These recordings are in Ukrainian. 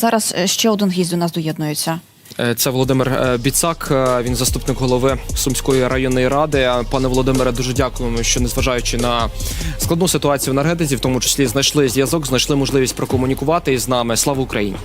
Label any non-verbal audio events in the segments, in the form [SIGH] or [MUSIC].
Зараз е, ще один гість до нас доєднується. Е, Це Володимир е, Біцак, він заступник голови Сумської районної ради. Пане Володимире, дуже дякуємо, що незважаючи на складну ситуацію в енергетиці, в тому числі знайшли зв'язок, знайшли можливість прокомунікувати із нами. Слава Україні!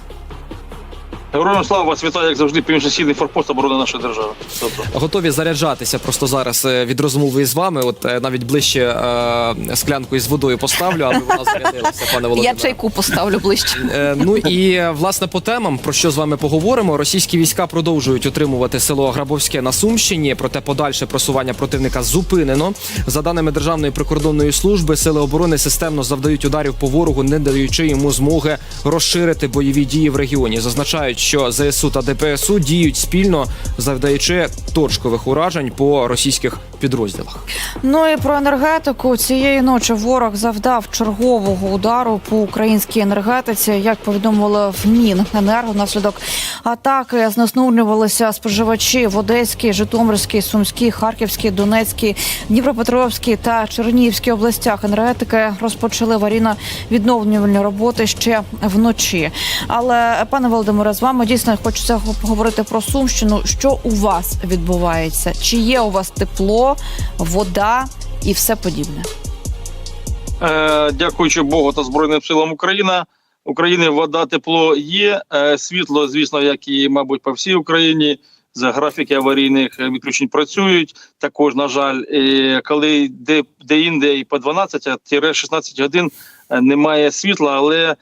Героям слава вас вітаю, як завжди, північно-східний форпост оборони нашої держави. Добре. Готові заряджатися просто зараз е, від розмови із вами. От е, навіть ближче е, склянку із водою поставлю, аби вона зарядилася, пане Я чайку поставлю ближче. Е, Ну і е, власне по темам, про що з вами поговоримо. Російські війська продовжують утримувати село Грабовське на Сумщині. Проте подальше просування противника зупинено. За даними Державної прикордонної служби, сили оборони системно завдають ударів по ворогу, не даючи йому змоги розширити бойові дії в регіоні. Зазначають, що ЗСУ та ДПСУ діють спільно, завдаючи точкових уражень по російських підрозділах. Ну і про енергетику цієї ночі ворог завдав чергового удару по українській енергетиці. Як повідомили в Міненерго, внаслідок атаки знеснурювалися споживачі в Одеській, Житомирській, Сумській, Харківській, Донецькій, Дніпропетровській та Чернігівській областях. Енергетики розпочали аварійно-відновлювальні роботи ще вночі. Але пане Володимире, з вами дійсно хочеться поговорити про Сумщину. Що у вас відбувається? Чи є у вас тепло, вода і все подібне? Е, дякуючи Богу та Збройним силам України. України вода, тепло є. Е, світло, звісно, як і, мабуть, по всій Україні. За графіки аварійних е, відключень працюють. Також, на жаль, е, коли де, де інде і по 12-16 годин е, немає світла, але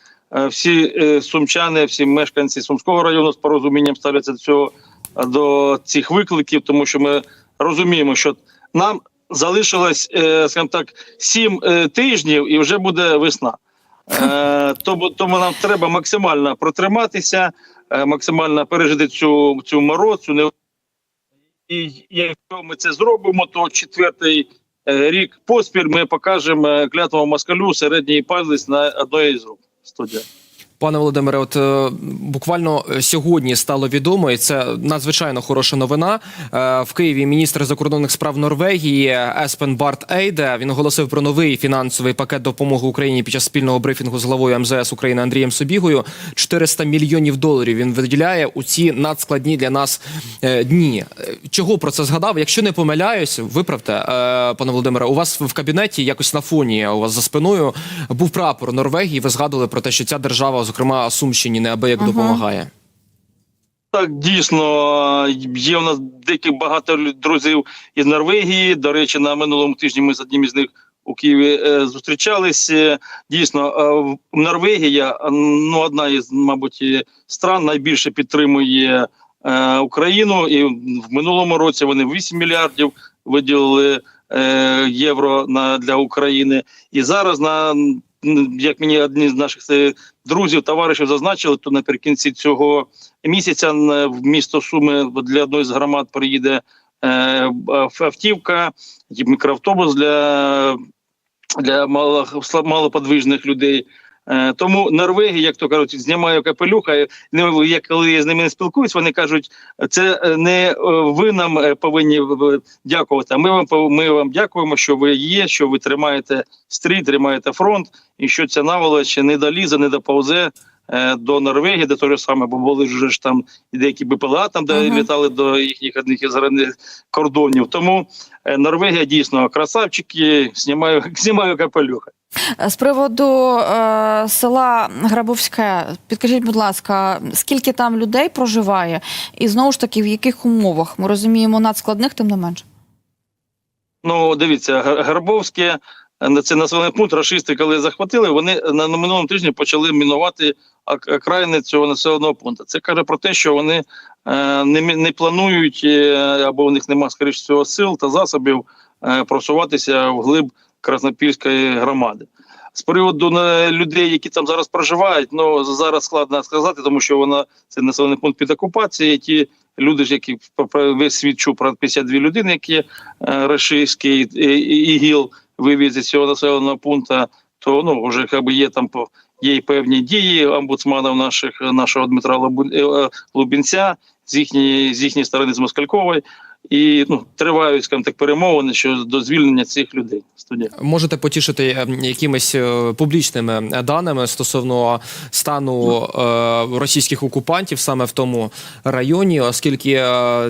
всі сумчани, всі мешканці Сумського району з порозумінням ставляться до цього до цих викликів, тому що ми розуміємо, що нам залишилось, е, скажімо так, сім е, тижнів, і вже буде весна. Е, [LAUGHS] Тому, тому нам треба максимально протриматися, максимально пережити цю цю мороз, цю не і якщо ми це зробимо, то четвертий рік поспіль ми покажемо клятвому москалю середній палець на одної з рук. Студія. Пане Володимире, от е, буквально сьогодні стало відомо, і це надзвичайно хороша новина. Е, в Києві міністр закордонних справ Норвегії Еспен Барт Ейде він оголосив про новий фінансовий пакет допомоги Україні під час спільного брифінгу з главою МЗС України Андрієм Собігою. 400 мільйонів доларів він виділяє у ці надскладні для нас е, дні. Е, Чого про це згадав? Якщо не помиляюсь, виправте, е, пане Володимире. У вас в кабінеті якось на фоні у вас за спиною був прапор Норвегії. Ви згадували про те, що ця держава, зокрема Сумщині, неабияк Ага. допомагає. Так, дійсно, є у нас деякі багато друзів із Норвегії. До речі, на минулому тижні ми з одним із них у Києві е, зустрічалися. Дійсно, е, Норвегія ну одна із, мабуть, стран найбільше підтримує е, Україну, і в минулому році вони 8 мільярдів виділили е, євро на для України. І зараз на як мені одні з наших е, друзів, товаришів зазначили, то наприкінці цього місяця в місто Суми для одної з громад приїде е, автівка, мікроавтобус для, для мало, малоподвижних людей. Е, Тому Норвегія, як то кажуть, знімає капелюха. і не- я коли я з ними не спілкуюсь, вони кажуть, це е, не е, ви нам повинні дякувати. А ми вам ми вам дякуємо, що ви є, що ви тримаєте стрій, тримаєте фронт, і що ця наволоч не долізе, не доповзе до Норвегії, де те ж саме, бо були ж там і деякі БПЛА, там де Мгм. літали до їхніх одних із кордонів. Тому Норвегія дійсно красавчики, знімаю, [LAUGHS] знімаю капелюха. З приводу е, села Грабовське, підкажіть, будь ласка, скільки там людей проживає, і знову ж таки в яких умовах? Ми розуміємо надскладних, тим не менше. Ну, дивіться, Гарбовське, е, це населений пункт, рашисти, коли захватили, вони на, минулому тижні почали мінувати окраїни цього населеного пункту. Це каже про те, що вони е, не, не планують, е, або у них немає, скоріш всього, сил та засобів е, просуватися вглиб Краснопільської громади. З приводу е, людей, які там зараз проживають, ну зараз складно сказати, тому що вона це населений пункт під окупацією. Ті люди ж, які весь світ чув про 52 людини, які е, рашистський ігіл вивіз з цього населеного пункту, то ну вже якби є там є і певні дії омбудсманів наших нашого Дмитра е, е, Лубінця з їхньої з їхньої сторони з Москалькової. І ну тривають скажімо так перемовини щодо звільнення цих людей. Студія. Можете потішити е, якимись е, публічними е, даними стосовно стану російських окупантів саме в тому районі, оскільки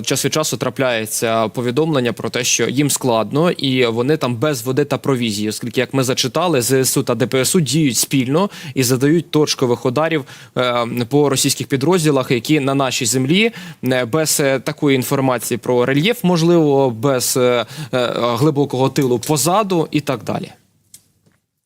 час від часу трапляється повідомлення про те, що їм складно і вони там без води та провізії, оскільки, як ми зачитали, ЗСУ та ДПСУ діють спільно і задають точкових ударів по російських підрозділах, які на нашій землі без такої інформації про рельєф, можливо, без е, е, глибокого тилу позаду і так далі.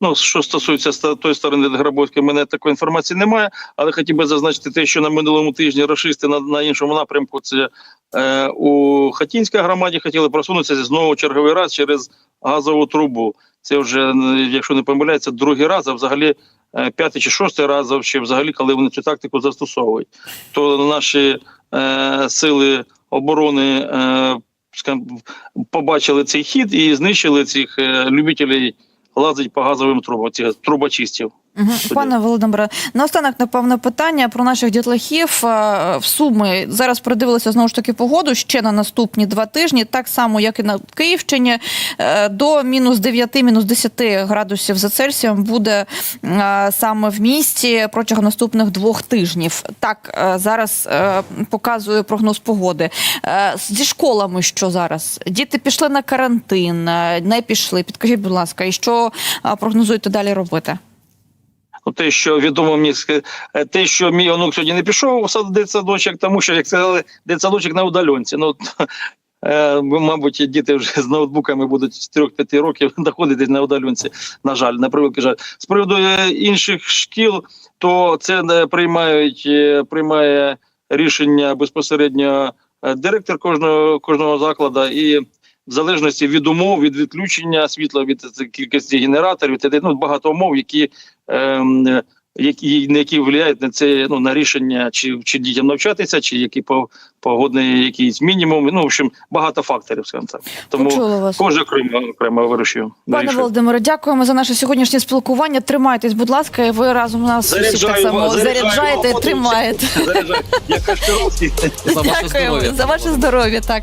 Ну, що стосується тої сторони в мене такої інформації немає, але хотів би зазначити те, що на минулому тижні рашисти на, на іншому напрямку це е, у Хатінській громаді хотіли просунутися знову черговий раз через газову трубу. Це вже, якщо не помиляється, другий раз, а взагалі е, п'ятий чи шостий раз, взагалі, коли вони цю тактику застосовують. То наші е, сили оборони е, скажімо, побачили цей хід і знищили цих е, любителів лазить по газовим трубам, цих трубочистів. Угу. Пане Володимире, наостанок, напевно, питання про наших дітлахів Е, в Суми. Зараз передивилися знову ж таки погоду ще на наступні два тижні, так само, як і на Київщині, е, до мінус 9, мінус 10 градусів за Цельсієм буде е, саме в місті протягом наступних двох тижнів. Так, зараз показує прогноз погоди. Зі школами що зараз? Діти пішли на карантин, не пішли. Підкажіть, будь ласка, і що прогнозуєте далі робити? Ну, те, що відомо мені е, те, що мій онук сьогодні не пішов сад- дитсадочок, тому що, як сказали, дитсадочок на удаленці. Ну, [LAUGHS] е, мабуть, діти вже з ноутбуками будуть з 3-5 років [LAUGHS] доходити на удаленці, на жаль, на превеликий жаль. З приводу е, інших шкіл, то це приймають, приймає рішення безпосередньо директор кожного, кожного закладу і в залежності від умов, від відключення світла, від е, кількості генераторів, т.д. ну, багато умов, які, ем, які, на які впливають на це ну, на рішення, чи, чи дітям навчатися, чи які по- погодний якийсь мінімум. Ну, в общем, багато факторів, скажімо так. Тому кожен окремо, окремо вирішує. Пане. Володимире, дякуємо за наше сьогоднішнє спілкування. Тримайтесь, будь ласка, і ви разом нас усіх так само заряджаєте, вас. тримаєте. Заряджаю. Я Кашпіровський. [LAUGHS] За ваше Дякуємо здоров'я. за ваше здоров'я. Так.